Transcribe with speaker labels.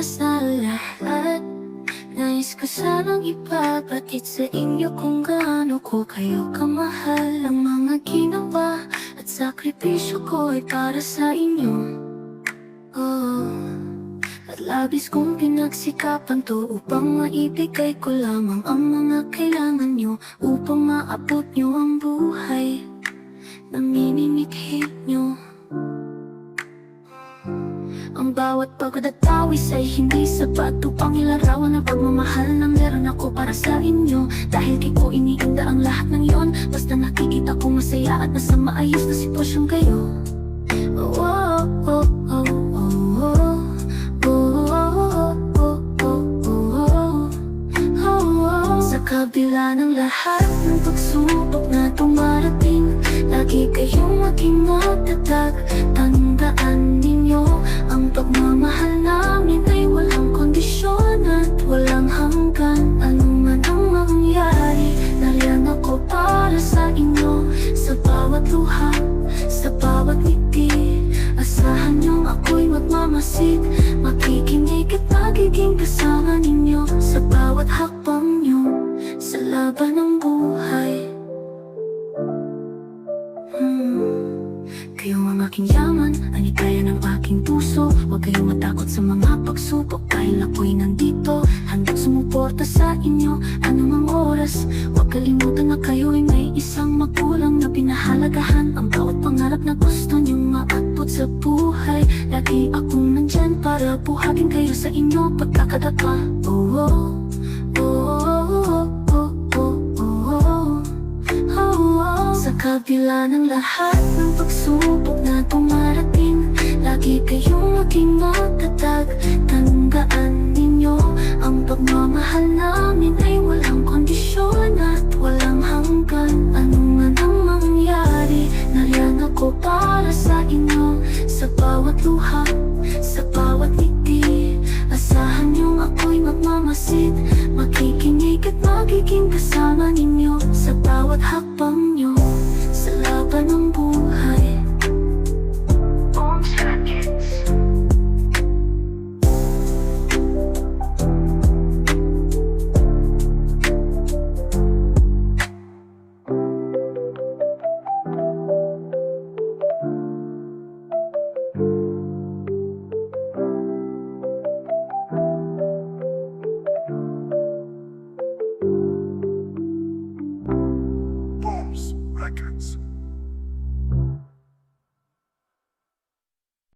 Speaker 1: una sa lahat. Nais ko sanang ipabatid sa inyo kung gaano ko kayo kamahal. Ang mga ginawa at sakripisyo ko ay para sa inyo. Oh, at labis kong pinagsikapan to upang maibigay ko lamang ang mga kailangan nyo Upang maabot nyo ang buhay. Na minimikhi nyo Ang bawat pagod at tawis ay hindi sapat upang ilarawan ang pagmamahal na meron ako para sa inyo Dahil di ko iniinda ang lahat ng yon Basta nakikita ko masaya at nasa maayos na sitwasyon kayo Oh, oh, oh, oh, oh, oh. Oh, oh, oh, oh, oh, oh. Kabila ng lahat ng pagsubok na dumarating Lagi kayong maging matatag Tandaan magiging kasama ninyo Sa bawat hakbang niyo Sa laban ng buhay. Hmm. Kayo ang aking yaman, ang ikaya ng aking puso. Huwag kayong matakot sa mga pagsubok Dahil ako'y nandito, handang sumuporta sa inyo Anumang oras, huwag kalimutan na kayo'y may isang magulang Na pinahalagahan ang bawat pangarap na gusto niyong maabot sa buhay. Lagi para buhagin kayo sa inyo pagkakadapa. Oh, oh, oh, oh, oh, oh, oh, oh. Sa kabila ng lahat ng pagsubok na dumarating Lagi kayong maging matatag. Tandaan ninyo Ang pagmamahal namin ay walang kondisyon At walang hanggan. Ano man ang mangyari? Nariyan ako para sa inyo Sa bawat luha Sa magmamasid Makikinig at magiging kasama ninyo Sa bawat hakbang records.